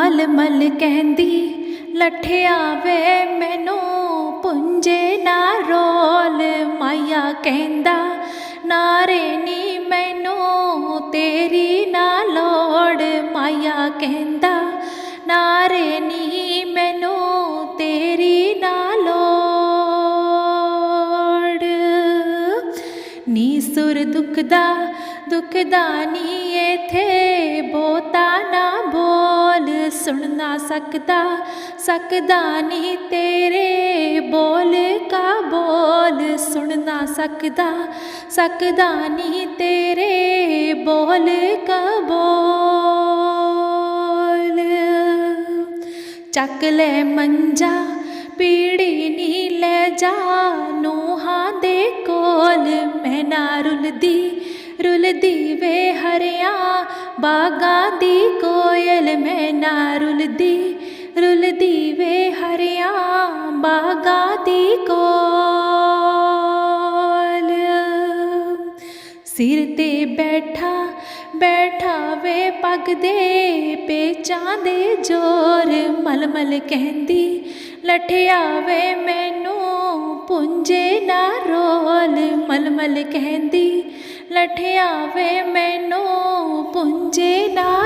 ਮਲ ਮਲ ਕਹਿੰਦੀ ਲਠਿਆ ਵੇ ਮੈਨੂੰ, ਪੁੰਜੇ ਨਾ ਰੋਲ। ਮਾਇਆ ਕਹਿੰਦਾ, ਨਾਰੇ ਨੀ ਮੈਨੂੰ, ਤੇਰੀ ਨਾ ਲੋੜ। ਮਾਇਆ ਕਹਿੰਦਾ, ਨਾਰੇ ਨੀ ਮੈਨੂੰ, ਤੇਰੀ ਨਾ ਲੋੜ। ਨੀ ਸੁਰ ਦੁਖਦਾ ਦੁਖਦਾ ਨੀ ਇਥੇ ਬੋਤਾ ਸੁਣ ਨਾ ਸਕਦਾ ਸਕਦਾ ਨੀ ਤੇਰੇ ਬੋਲ ਕਾ ਬੋਲ। ਸੁਣ ਨਾ ਸਕਦਾ ਸਕਦਾ ਨੀ ਤੇਰੇ ਬੋਲ ਕਾ ਬੋਲ। ਚੱਕ ਲੈ ਮੰਜਾ, ਪੀੜੀ ਨੀ ਲੈ ਜਾ ਨੂਹਾਂ ਦੇ ਕੋਲ। ਮੈਂ ਨਾ ਰੁਲਦੀ ਰੁਲਦੀ ਵੇ ਹਰਿਆ ਬਾਗਾ ਦੀ ਕੋਇਲ ਮੈਂ ਨਾ ਰੁਲਦੀ ਰੁਲਦੀ ਵੇ ਹਰਿਆ ਬਾਗਾਂ ਦੀ ਕੋਲ। ਸਿਰ ਤੇ ਬੈਠਾ ਬੈਠਾ ਵੇ ਪੱਗ ਦੇ ਪੇਚਾਂ ਦੇ ਜੋਰ। ਮਲਮਲ ਕਹਿੰਦੀ, ਲਠਿਆ ਵੇ ਮੈਨੂੰ ਪੁੰਜੇ ਨਾ ਰੋਲ। ਮਲਮਲ ਕਹਿੰਦੀ, ਲਠਿਆ ਵੇ ਮੈਨੂੰ ਪੁੰਜੇ ਨਾ